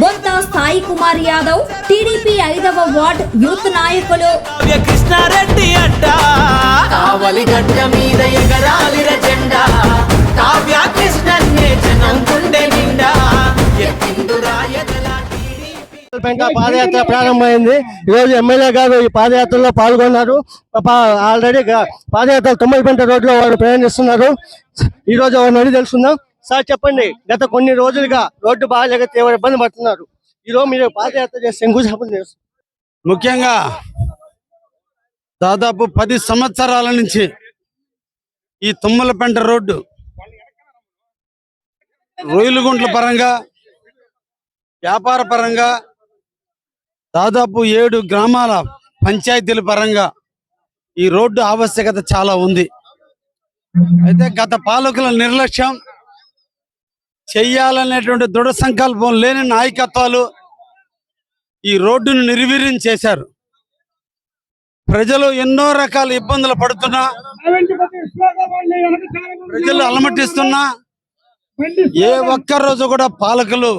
బొంత సాయి కుమార్ యాదవ్ టీడీపీ ఐదవ ward youth నాయకులు. కావ్య కృష్ణారెడ్డి అడ్డ. కావలి గడ్డ మీద ఎగరాలిర జెండా. కావ్య కృష్ణన్నే జనం గుండె నిండా. పెంట పాదయాత్ర ప్రారంభమైంది. ఈరోజు ఎమ్మెల్యే గారు ఈ పాదయాత్రలో పాల్గొన్నారు. ఆల్రెడీ పాదయాత్ర తొమ్మిదిపెంట రోడ్లో వారు ప్రయాణిస్తున్నారు. ఈ రోజు వారిని అడిగి తెలుసుకుందాం. సార్ చెప్పండి. గత కొన్ని రోజులుగా రోడ్డు బాగాలేక తీవ్ర ఇబ్బంది పడుతున్నారు. ఈ రోజు మీరు పాదయాత్ర చేసి శంకుస్థాపన చేస్తారు ముఖ్యంగా దాదాపు పది సంవత్సరాల నుంచి ఈ తుమ్మలపెంట రోడ్డు రొయ్యలుగుంట్ల పరంగా వ్యాపార పరంగా దాదాపు ఏడు గ్రామాల పంచాయతీల పరంగా ఈ రోడ్డు ఆవశ్యకత చాలా ఉంది. అయితే గత పాలకుల నిర్లక్ష్యం చెయ్యాలనేటువంటి దృఢ సంకల్పం లేని నాయకత్వాలు ఈ రోడ్డును నిర్వీర్యం చేశారు. ప్రజలు ఎన్నో రకాల ఇబ్బందులు పడుతున్నా ప్రజలు అలమటిస్తున్నా ఏ ఒక్క రోజు కూడా పాలకులు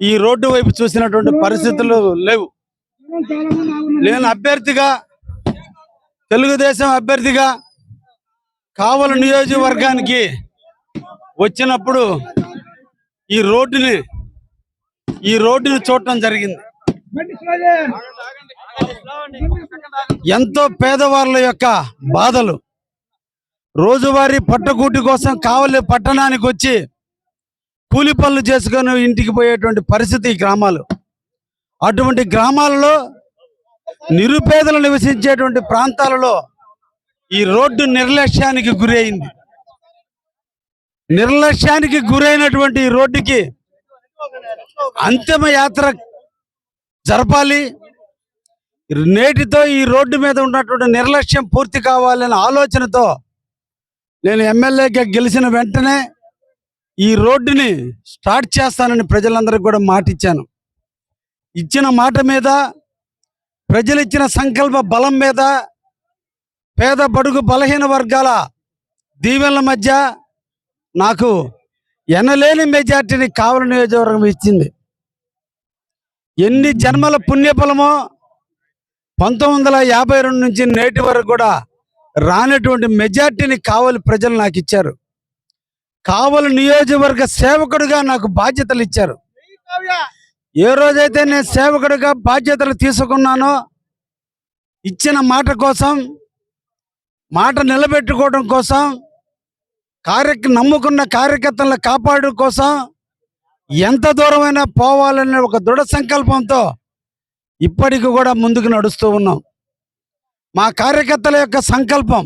ఈ రోడ్డు వైపు చూసినటువంటి పరిస్థితులు లేవు. నేను అభ్యర్థిగా తెలుగుదేశం అభ్యర్థిగా కావలి నియోజకవర్గానికి వచ్చినప్పుడు ఈ రోడ్డుని ఈ రోడ్డుని చూడటం జరిగింది. ఎంతో పేదవాళ్ళ యొక్క బాధలు. రోజువారీ పట్టకూటి కోసం కావలి పట్టణానికి వచ్చి కూలి పనులు చేసుకొని ఇంటికి పోయేటువంటి పరిస్థితి ఈ గ్రామాలు. అటువంటి గ్రామాలలో నిరుపేదలు నివసించేటువంటి ప్రాంతాలలో ఈ రోడ్డు నిర్లక్ష్యానికి గురి అయింది. నిర్లక్ష్యానికి గురైనటువంటి ఈ రోడ్డుకి అంతిమ యాత్ర జరపాలి. నేటితో ఈ రోడ్డు మీద ఉన్నటువంటి నిర్లక్ష్యం పూర్తి కావాలనే ఆలోచనతో నేను ఎమ్మెల్యేగా గెలిచిన వెంటనే ఈ రోడ్డుని స్టార్ట్ చేస్తానని ప్రజలందరికీ కూడా మాటిచ్చాను. ఇచ్చిన మాట మీద ప్రజలు ఇచ్చిన సంకల్ప బలం మీద పేద బడుగు బలహీన వర్గాల దీవెనల మధ్య నాకు ఎనలేని మెజార్టీని కావల నియోజకవర్గం ఇచ్చింది. ఎన్ని జన్మల పుణ్యఫలమో పంతొమ్మిది వందల యాభై రెండు నుంచి నేటి వరకు కూడా రానటువంటి మెజార్టీని కావలి ప్రజలు నాకు ఇచ్చారు. కావలి నియోజకవర్గ సేవకుడిగా నాకు బాధ్యతలు ఇచ్చారు. ఏ రోజైతే నేను సేవకుడిగా బాధ్యతలు తీసుకున్నానో ఇచ్చిన మాట కోసం మాట నిలబెట్టుకోవడం కోసం కార్య నమ్ముకున్న కార్యకర్తలను కాపాడు కోసం ఎంత దూరమైనా పోవాలనే ఒక దృఢ సంకల్పంతో ఇప్పటికి కూడా ముందుకు నడుస్తూ ఉన్నాం. మా కార్యకర్తల యొక్క సంకల్పం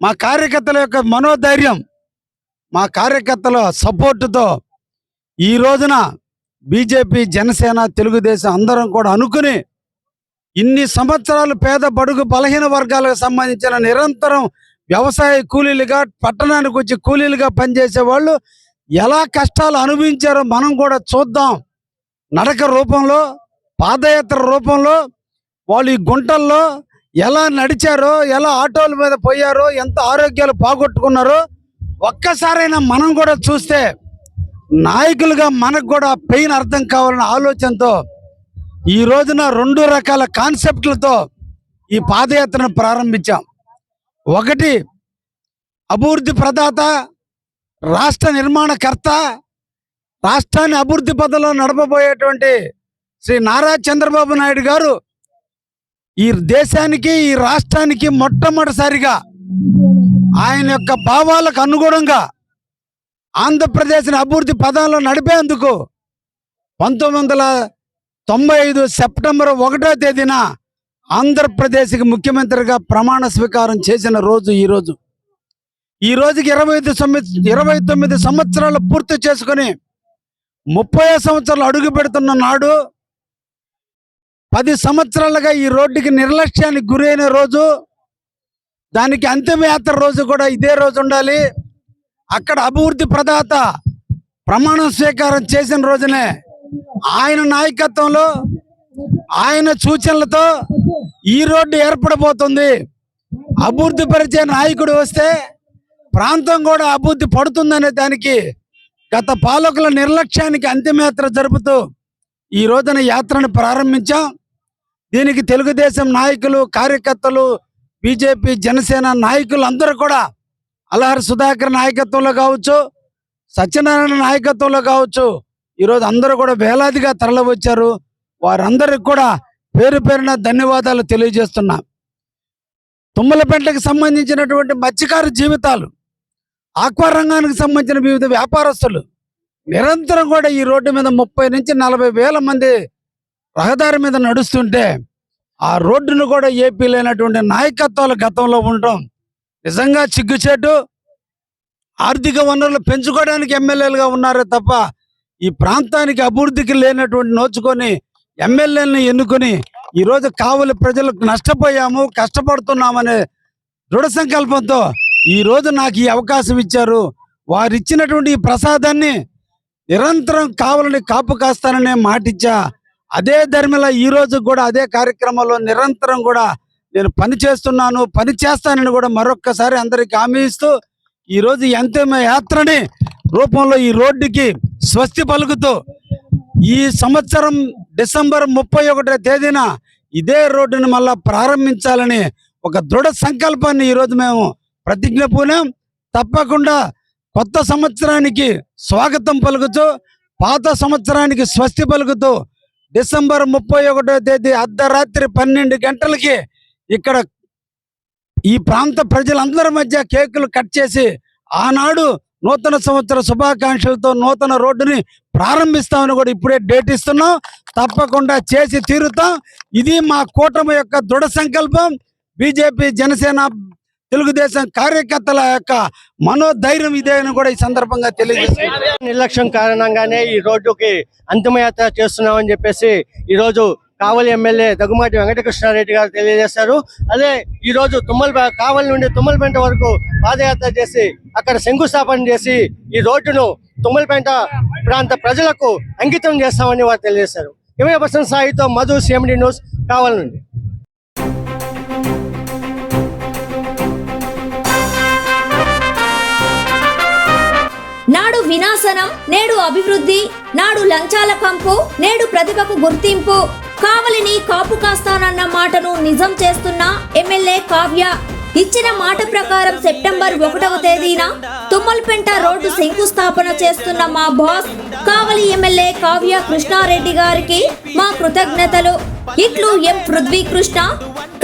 మా కార్యకర్తల యొక్క మనోధైర్యం మా కార్యకర్తల సపోర్టుతో ఈ రోజున బీజేపీ జనసేన తెలుగుదేశం అందరం కూడా అనుకుని ఇన్ని సంవత్సరాలు పేద బడుగు బలహీన వర్గాలకు సంబంధించిన నిరంతరం వ్యవసాయ కూలీలుగా పట్టణానికి వచ్చి కూలీలుగా పనిచేసే వాళ్ళు ఎలా కష్టాలు అనుభవించారో మనం కూడా చూద్దాం. నడక రూపంలో పాదయాత్ర రూపంలో వాళ్ళు ఈ గుంటల్లో ఎలా నడిచారో ఎలా ఆటోల మీద పోయారో ఎంత ఆరోగ్యాలు బాగొట్టుకున్నారో ఒక్కసారైనా మనం కూడా చూస్తే నాయకులుగా మనకు కూడా పెయిన్ అర్థం కావాలన్న ఆలోచనతో ఈ రోజున రెండు రకాల కాన్సెప్ట్లతో ఈ పాదయాత్రను ప్రారంభించాం. ఒకటి అభివృద్ధి ప్రదాత రాష్ట్ర నిర్మాణకర్త రాష్ట్రాన్ని అభివృద్ధి పథంలో నడపబోయేటువంటి శ్రీ నారా చంద్రబాబు నాయుడు గారు ఈ దేశానికి ఈ రాష్ట్రానికి మొట్టమొదటిసారిగా ఆయన యొక్క భావాలకు అనుగుణంగా ఆంధ్రప్రదేశ్ని అభివృద్ధి పదంలో నడిపేందుకు పంతొమ్మిది వందల తొంభై ఐదు సెప్టెంబర్ ఒకటో తేదీన ఆంధ్రప్రదేశ్కి ముఖ్యమంత్రిగా ప్రమాణ స్వీకారం చేసిన రోజు ఈ రోజు. ఈ రోజుకి ఇరవై ఐదు తొమ్మిది ఇరవై తొమ్మిది సంవత్సరాలు పూర్తి చేసుకొని ముప్పై సంవత్సరాలు అడుగు పెడుతున్న నాడు పది సంవత్సరాలుగా ఈ రోడ్డుకి నిర్లక్ష్యానికి గురైన రోజు దానికి అంతిమయాత్ర రోజు కూడా ఇదే రోజు ఉండాలి. అక్కడ అభివృద్ధి ప్రదాత ప్రమాణ స్వీకారం చేసిన రోజునే ఆయన నాయకత్వంలో ఆయన సూచనలతో ఈ రోడ్డు ఏర్పడబోతుంది. అభివృద్ధి పరిచే నాయకుడు వస్తే ప్రాంతం కూడా అభివృద్ధి పడుతుందనే దానికి గత పాలకుల నిర్లక్ష్యానికి అంతిమయాత్ర జరుపుతూ ఈ రోజున యాత్రను ప్రారంభించాం. దీనికి తెలుగుదేశం నాయకులు కార్యకర్తలు బీజేపీ జనసేన నాయకులు అందరూ కూడా అలహర్ సుధాకర్ నాయకత్వంలో కావచ్చు సత్యనారాయణ నాయకత్వంలో కావచ్చు ఈరోజు అందరూ కూడా వేలాదిగా తరలివచ్చారు. వారందరికి కూడా పేరు పేరున ధన్యవాదాలు తెలియజేస్తున్నా. తుమ్మలపెంటకి సంబంధించినటువంటి మత్స్యకారు జీవితాలు ఆక్వా రంగానికి సంబంధించిన వివిధ వ్యాపారస్తులు నిరంతరం కూడా ఈ రోడ్డు మీద ముప్పై నుంచి నలభై వేల మంది రహదారి మీద నడుస్తుంటే ఆ రోడ్డును కూడా ఏపీ లేనటువంటి నాయకత్వాలు గతంలో ఉండటం నిజంగా చిగ్గుచేటు. ఆర్థిక వనరులు పెంచుకోవడానికి ఎమ్మెల్యేలుగా ఉన్నారే తప్ప ఈ ప్రాంతానికి అభివృద్ధికి లేనటువంటి నోచుకొని ఎమ్మెల్యేలను ఎన్నుకొని ఈరోజు కావలి ప్రజలకు నష్టపోయాము కష్టపడుతున్నామనే దృఢ సంకల్పంతో ఈ రోజు నాకు ఈ అవకాశం ఇచ్చారు. వారు ఇచ్చినటువంటి ఈ ప్రసాదాన్ని నిరంతరం కావాలని కాపు కాస్తాననే మాటిచ్చా. అదే ధర్మిలా ఈ కూడా అదే కార్యక్రమంలో నిరంతరం కూడా నేను పని చేస్తున్నాను పని చేస్తానని కూడా మరొక్కసారి అందరికి హామీ ఇస్తూ ఈ రోజు యాత్రని రూపంలో ఈ రోడ్డుకి స్వస్తి పలుకుతూ ఈ సంవత్సరం డిసెంబర్ ముప్పై ఒకటో తేదీన ఇదే రోడ్డుని మళ్ళా ప్రారంభించాలని ఒక దృఢ సంకల్పాన్ని ఈరోజు మేము ప్రతిజ్ఞ పూనాం. తప్పకుండా కొత్త సంవత్సరానికి స్వాగతం పలుకుతూ పాత సంవత్సరానికి స్వస్తి పలుకుతూ డిసెంబర్ ముప్పై ఒకటో తేదీ అర్ధరాత్రి పన్నెండు గంటలకి ఇక్కడ ఈ ప్రాంత ప్రజలందరి మధ్య కేకులు కట్ చేసి ఆనాడు నూతన సంవత్సర శుభాకాంక్షలతో నూతన రోడ్డుని ప్రారంభిస్తామని కూడా ఇప్పుడే డేట్ ఇస్తున్నాం. తప్పకుండా చేసి తీరుతాం. ఇది మా కూటమి యొక్క దృఢ సంకల్పం. బీజేపీ జనసేన తెలుగుదేశం కార్యకర్తల యొక్క మనోధైర్యం ఇదే అని కూడా ఈ సందర్భంగా తెలియజేస్తున్నారు. నిర్లక్ష్యం కారణంగానే ఈ రోడ్డుకి అంతిమయాత్ర చేస్తున్నామని చెప్పేసి ఈ రోజు కావలి ఎమ్మెల్యే దగ్గుమాటి వెంకటకృష్ణారెడ్డి గారు తెలియజేశారు. అదే ఈ రోజు తుమ్మల కావలి నుండి తుమ్మలపేంట వరకు పాదయాత్ర చేసి అక్కడ శంకుస్థాపన చేసి ఈ రోడ్డును తుమ్మలపేంట ప్రాంత ప్రజలకు అంకితం చేస్తామని వారు తెలియజేశారు. ఇరవై పర్సెంట్ సాయితో మధు సిఎండి న్యూస్ కావలి నుండి నాడు వినాశనం నేడు అభివృద్ధి నాడు లంచాల కంపు నేడు ప్రతిభకు గుర్తింపు. కావలిని కాపు కాస్తానన్న మాటను నిజం చేస్తున్న ఎమ్మెల్యే కావ్య. ఇచ్చిన మాట ప్రకారం సెప్టెంబర్ ఒకటవ తేదీన తుమ్మల్పెంట రోడ్డు శంకుస్థాపన చేస్తున్న మా బాస్ కావలి ఎమ్మెల్యే కావ్య కృష్ణారెడ్డి గారికి మా కృతజ్ఞతలు. ఇట్లు ఎం పృథ్వీ కృష్ణ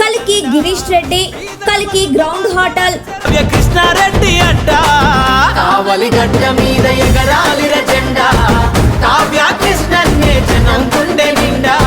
కలికి గిరీష్ రెడ్డి కలికి గ్రౌండ్ హోటల్. కృష్ణారెడ్డి కావలి గడ్డ మీద ఎగరాలిర జెండా కావ్య కృష్ణన్నే జనం గుండె నిండా